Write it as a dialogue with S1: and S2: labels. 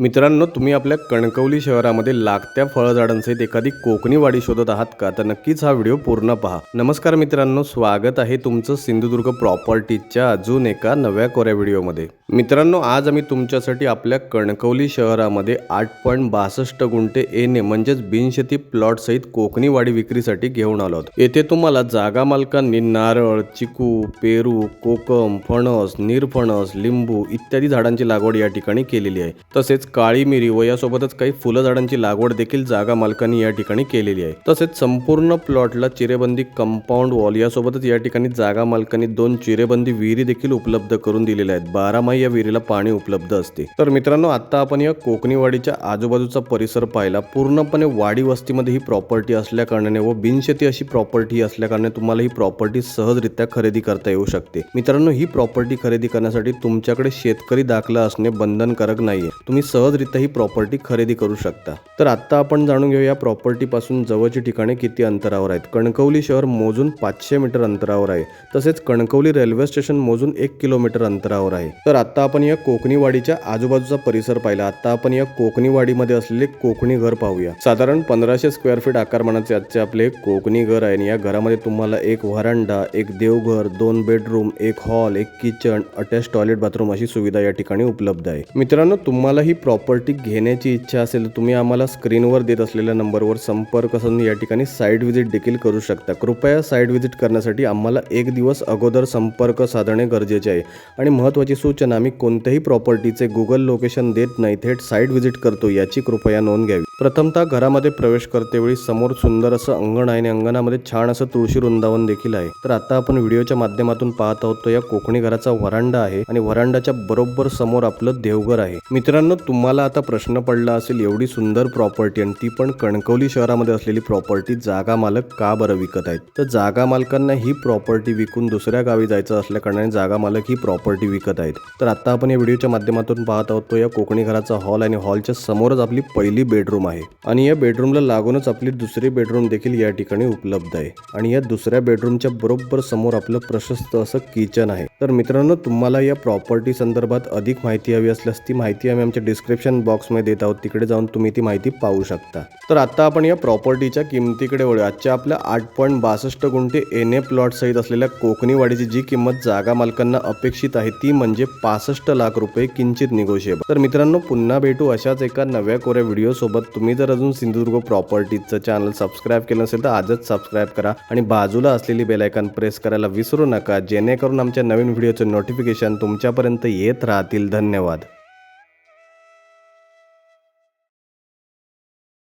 S1: मित्रांनो तुम्ही आपल्या कणकवली शहरामध्ये लागत्या फळझाडांसहित एखादी कोकणी वाडी शोधत आहात का? तर नक्कीच हा व्हिडिओ पूर्ण पहा. नमस्कार मित्रांनो स्वागत आहे तुमचं सिंधुदुर्ग प्रॉपर्टीच्या अजून एका नव्या कोऱ्या व्हिडिओमध्ये. मित्रांनो आज आम्ही तुमच्यासाठी आपल्या कणकवली शहरामध्ये आठ पॉईंट बासष्ट गुंठे एने म्हणजेच बिनशेती प्लॉट सहित कोकणी वाडी विक्रीसाठी घेऊन आलो आहोत. येथे तुम्हाला जागा मालकांनी नारळ चिकू पेरू कोकम फणस निरफणस लिंबू इत्यादी झाडांची लागवड या ठिकाणी केलेली आहे. तसेच काळी मिरी व यासोबतच काही फुलझाडांची लागवड देखील जागा मालकांनी या ठिकाणी केलेली आहे. तसेच संपूर्ण प्लॉटला चिरेबंदी कंपाऊंड वॉल यासोबतच या ठिकाणी जागा मालकांनी दोन चिरेबंदी विहिरी देखील उपलब्ध करून दिलेल्या आहेत. बारामाही या विहिरीला पाणी उपलब्ध असते. तर मित्रांनो आता आपण या कोकणीवाडीच्या आजूबाजूचा परिसर पाहिला. पूर्णपणे वाडी वस्तीमध्ये ही प्रॉपर्टी असल्या कारणाने व बिनशेती अशी प्रॉपर्टी असल्या कारणाने तुम्हाला ही प्रॉपर्टी सहजरित्या खरेदी करता येऊ शकते. मित्रांनो ही प्रॉपर्टी खरेदी करण्यासाठी तुमच्याकडे शेतकरी दाखला असणे बंधनकारक नाहीये. तुम्ही सहजरित्या ही प्रॉपर्टी खरेदी करू शकता. तर आत्ता आपण जाणून घेऊया प्रॉपर्टीपासून जवळची ठिकाणे किती अंतरावर आहेत. कणकवली शहर मोजून पाचशे मीटर अंतरावर आहे. तसेच कणकवली रेल्वे स्टेशन मोजून एक किलोमीटर अंतरावर आहे. तर आत्ता आपण या कोकणीवाडीच्या आजूबाजूचा परिसर पाहिला. आत्ता आपण या कोकणीवाडीमध्ये असलेले कोकणी घर पाहूया. साधारण पंधराशे स्क्वेअर फीट आकारमानाचे आजचे आपले कोकणी घर आहे. आणि या घरामध्ये तुम्हाला एक व्हरांडा एक देवघर दोन बेडरूम एक हॉल एक किचन अटॅच टॉयलेट बाथरूम अशी सुविधा या ठिकाणी उपलब्ध आहे. मित्रांनो तुम्हाला ही प्रॉपर्टी घेण्याची इच्छा असेल तर तुम्ही आम्हाला स्क्रीनवर देत असलेल्या नंबरवर संपर्क साधून या ठिकाणी साईट व्हिजिट देखील करू शकता. कृपया साईट व्हिजिट करण्यासाठी आम्हाला एक दिवस अगोदर संपर्क साधणे गरजेचे आहे. आणि महत्त्वाची सूचना आम्ही कोणत्याही प्रॉपर्टीचे गुगल लोकेशन देत नाही थेट साईट व्हिजिट करतो याची कृपया नोंद घ्यावी. प्रथमतः घरामध्ये प्रवेश करतेवेळी समोर सुंदर असं अंगण आहे आणि अंगणामध्ये छान असं तुळशी वृंदावन देखील आहे. तर आता आपण व्हिडिओच्या माध्यमातून पाहत आहोत तो या कोकणी घराचा व्हरांडा आहे आणि व्हरांडाच्या बरोबर समोर आपलं देवघर आहे. मित्रांनो तुम्हाला आता प्रश्न पडला असेल एवढी सुंदर प्रॉपर्टी आणि ती पण कणकवली शहरामध्ये असलेली प्रॉपर्टी जागा मालक का बरं विकत आहेत? तर जागा मालकांना ही प्रॉपर्टी विकून दुसऱ्या गावी जायचं असल्या कारणाने जागा मालक ही प्रॉपर्टी विकत आहेत. तर आता आपण या व्हिडिओच्या माध्यमातून पाहत आहोत तो या कोकणी घराचा हॉल आणि हॉलच्या समोरच आपली पहिली बेडरूम आहे आणि या बेडरूमला लागूनच आपली दुसरी बेडरूम देखील या ठिकाणी उपलब्ध आहे. आणि या दुसऱ्या बेडरूमच्या बरोबर समोर आपलं प्रशस्त असं किचन आहे. तर मित्रांनो तुम्हाला या प्रॉपर्टी संदर्भात अधिक माहिती हवी असल्यास ती माहिती आम्ही आमच्या डिस्क्रिप्शन बॉक्समध्ये देत आहोत. तिकडे जाऊन तुम्ही ती माहिती पाहू शकता. तर आता आपण या प्रॉपर्टीच्या किमतीकडे वळूया. आजच्या आपल्या आठ पॉईंट बासष्ट गुंठे एन ए प्लॉट सहित असलेल्या कोकणीवाडीची जी किंमत जागा मालकांना अपेक्षित आहे ती म्हणजे पासष्ट लाख रुपये किंचित निगोशिएबल तर मित्रांनो पुन्हा भेटू अशाच एका नव्या कोऱ्या व्हिडिओ सोबत. तुम्ही जर अजून सिंधुदुर्ग प्रॉपर्टीजचं चॅनल सबस्क्राईब केलं नसेल तर आजच सबस्क्राईब करा आणि बाजूला असलेली बेलायकन प्रेस करायला विसरू नका जेणेकरून आमच्या नवीन व्हिडिओचे नोटिफिकेशन तुमच्यापर्यंत येत राहतील. धन्यवाद.